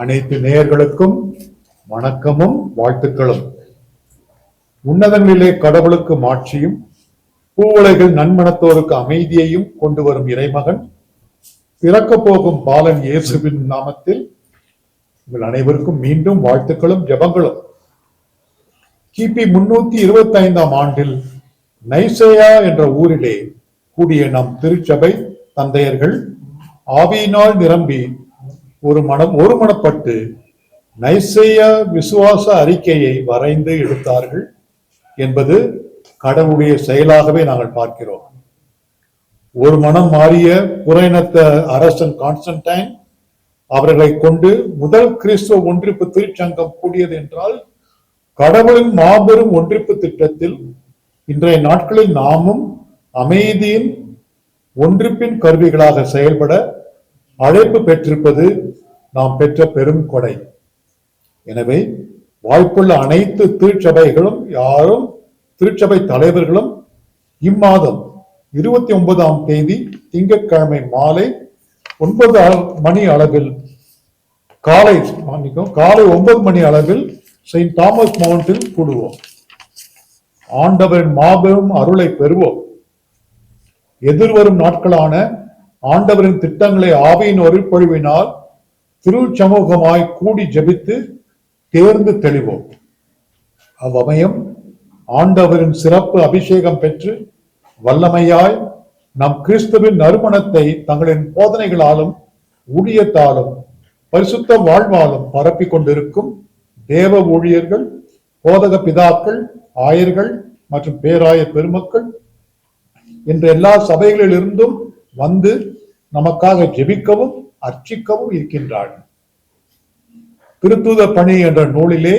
அனைத்து நேயர்களுக்கும் வணக்கமும் வாழ்த்துக்களும். உன்னதங்களிலே கடவுளுக்கு மாட்சியும் பூவுலகில் நன்மனத்தோருக்கு அமைதியையும் கொண்டு வரும் இறைமகன் பிறக்க போகும் பாலன் இயேசுவின் நாமத்தில் உங்கள் அனைவருக்கும் மீண்டும் வாழ்த்துக்களும் ஜெபங்களும். கிபி முன்னூத்தி இருபத்தி ஐந்தாம் ஆண்டில் நைசையா என்ற ஊரிலே கூடிய நம் திருச்சபை தந்தையர்கள் ஆவியினால் நிரம்பி ஒரு மனம் ஒருமனப்பட்டு நைசைய விசுவாச அறிக்கையை வரைந்து எடுத்தார்கள் என்பது கடவுளுடைய செயலாகவே நாங்கள் பார்க்கிறோம். ஒரு மனம் மாறிய புறையினத்த அரசன் கான்ஸ்டன்டைன் அவர்களை கொண்டு முதல் கிறிஸ்துவ ஒன்றிப்பு திருச்சங்கம் கூடியது என்றால் கடவுளின் மாபெரும் ஒன்றிப்பு திட்டத்தில் இன்றைய நாட்களில் நாமும் அமைதியின் ஒன்றிப்பின் கருவிகளாக செயல்பட அழைப்பு பெற்றிருப்பது நாம் பெற்ற பெரும் கொடை. எனவே வாய்ப்புள்ள அனைத்து திருச்சபைகளும் யாரும் திருச்சபை தலைவர்களும் இம்மாதம் இருபத்தி ஒன்பதாம் தேதி திங்கட்கிழமை மாலை ஒன்பது அ- மணி அளவில் காலை மன்னிக்கும் காலை ஒன்பது மணி அளவில் செயின்ட் தாமஸ் மவுண்டில் கூடுவோம். ஆண்டவரின் மாபெரும் அருளை பெறுவோம். எதிர்வரும் நாட்களான ஆண்டவரின் திட்டங்களை ஆவியின் ஒருப்பொழிவினால் திருச்சமூகமாய் கூடி ஜெபித்து தேர்ந்து தெளிவோம். அவ்வமயம் ஆண்டவரின் சிறப்பு அபிஷேகம் பெற்று வல்லமையாய் நம் கிறிஸ்துவின் நறுமணத்தை தங்களின் போதனைகளாலும் ஊழியத்தாலும் பரிசுத்த வாழ்வாலும் பரப்பிக் கொண்டிருக்கும் தேவ ஊழியர்கள் போதக பிதாக்கள் ஆயர்கள் மற்றும் பேராயர் பெருமக்கள் என்ற எல்லா சபைகளிலிருந்தும் வந்து நமக்காக ஜெபிக்கவும் அர்ச்சிக்கவும் இருக்கின்றார்கள் திருத்தூத பணி என்ற நூலிலே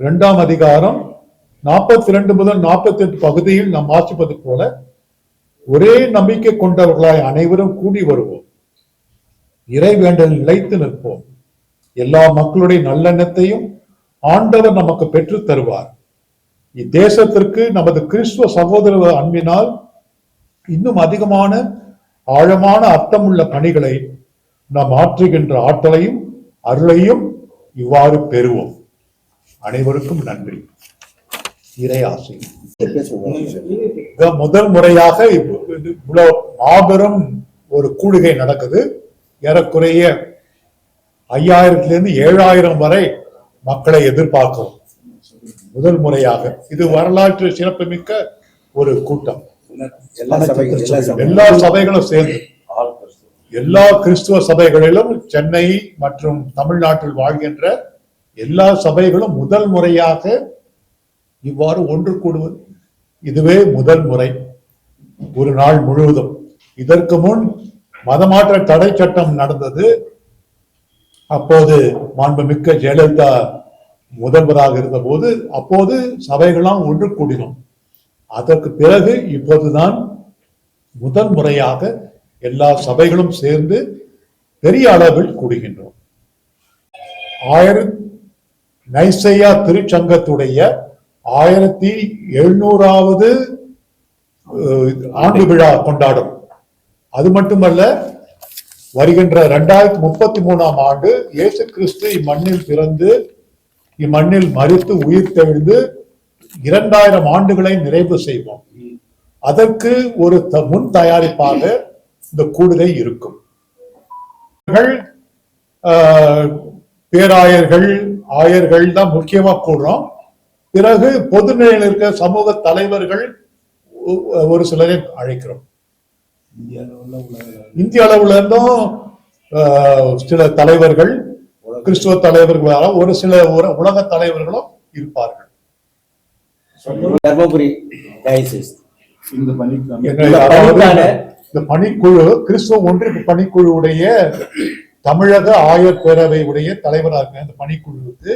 இரண்டாம் அதிகாரம் நாற்பத்தி இரண்டு முதல் நாற்பத்தி எட்டு பகுதியில் நாம் வாசிப்பது போல ஒரே நம்பிக்கை கொண்டவர்களாய் அனைவரும் கூடி வருவோம். இறை வேண்டலில் நிலைத்து நிற்போம். எல்லா மக்களுடைய நல்லெண்ணத்தையும் ஆண்டவர் நமக்கு பெற்று தருவார். இத்தேசத்திற்கு நமது கிறிஸ்துவ சகோதர அன்பினால் இன்னும் அதிகமான ஆழமான அர்த்தமுள்ள பணிகளை நாம் ஆற்றுகின்ற ஆற்றலையும் அருளையும் இவ்வாறு பெறுவோம். அனைவருக்கும் நன்றி. இறையாசை முதல் முறையாக இது இவ்வளவு மாபெரும் ஒரு கூடுகை நடக்குது. ஏறக்குறைய ஐயாயிரத்திலிருந்து ஏழாயிரம் வரை மக்களை எதிர்பார்க்கிறோம். முதல் முறையாக. இது வரலாற்று சிறப்புமிக்க ஒரு கூட்டம். எல்லா சபைகள் எல்லா சபைகள் எல்லா சபைகளும் சேர்ந்து. எல்லா கிறிஸ்துவ சபைகளிலும் சென்னை மற்றும் தமிழ்நாட்டில் வாழ்கின்ற எல்லா சபைகளும் முதல் முறையாக இவ்வாறு ஒன்று கூடுவது. இதுவே முதல் முறை. ஒரு நாள் முழுவதும். இதற்கு முன் மதமாற்ற தடை சட்டம் நடந்தது. அப்போது மாண்புமிக்க ஜெயலலிதா முதல்வராக இருந்தபோது அப்போது சபைகளாம் ஒன்று கூடினோம். அதற்கு பிறகு இப்போதுதான் முதல் முறையாக எல்லா சபைகளும் சேர்ந்து பெரிய அளவில் கூடுகின்றோம். ஆயிரம் நைசையா திருச்சங்கத்துடைய ஆயிரத்தி எழுநூறாவது ஆண்டு விழா கொண்டாடும். அது மட்டுமல்ல வருகின்ற இரண்டாயிரத்தி முப்பத்தி மூணாம் ஆண்டு இயேசு கிறிஸ்து இம்மண்ணில் பிறந்து இம்மண்ணில் மறித்து உயிர் தெழுந்து இரண்டாயிரம் ஆண்டுகளை நிறைவு செய்வோம். அதற்கு ஒரு த- முன் தயாரிப்பாக இந்த கூடுகை இருக்கும். ஆஹ், பேராயர்கள் ஆயர்கள் தான் முக்கியமா கூடுறோம். பிறகு பொதுநிலையில் இருக்க சமூக தலைவர்கள் ஒரு சிலரை அழைக்கிறோம். இந்திய அளவுல இருந்தும் ஆஹ், சில தலைவர்கள் கிறிஸ்துவ தலைவர்கள் ஒரு சில உலக தலைவர்களும் இருப்பார்கள். தர்மபுரி டயசிஸ் இந்த பணிக்கான இந்த பணிக்குழு கிறிஸ்துவ ஒன்றிப்பு பணிக்குழுவுடைய தமிழக ஆயர் பேரவை உடைய தலைவராக இருக்க இந்த பணிக்குழுவுக்கு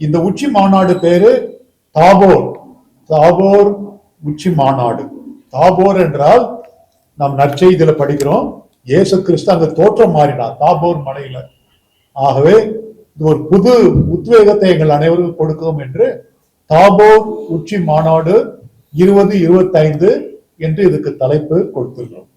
இந்த உச்சி மாநாடு பேரு தாபோர். தாபோர் உச்சி மாநாடு. தாபோர் என்றால் நாம் நற்செய்தியில படிக்கிறோம். இயேசு கிறிஸ்து அங்க தோற்றம் மாறினார். தாபோர் மலையில. ஆகவே இது ஒரு புது உத்வேகத்தை எங்கள் அனைவருக்கும் கொடுக்கும் என்று தாபோர் உச்சி மாநாடு இருபது இருபத்தைந்து என்று இதுக்கு தலைப்பு கொடுத்துள்ளோம்.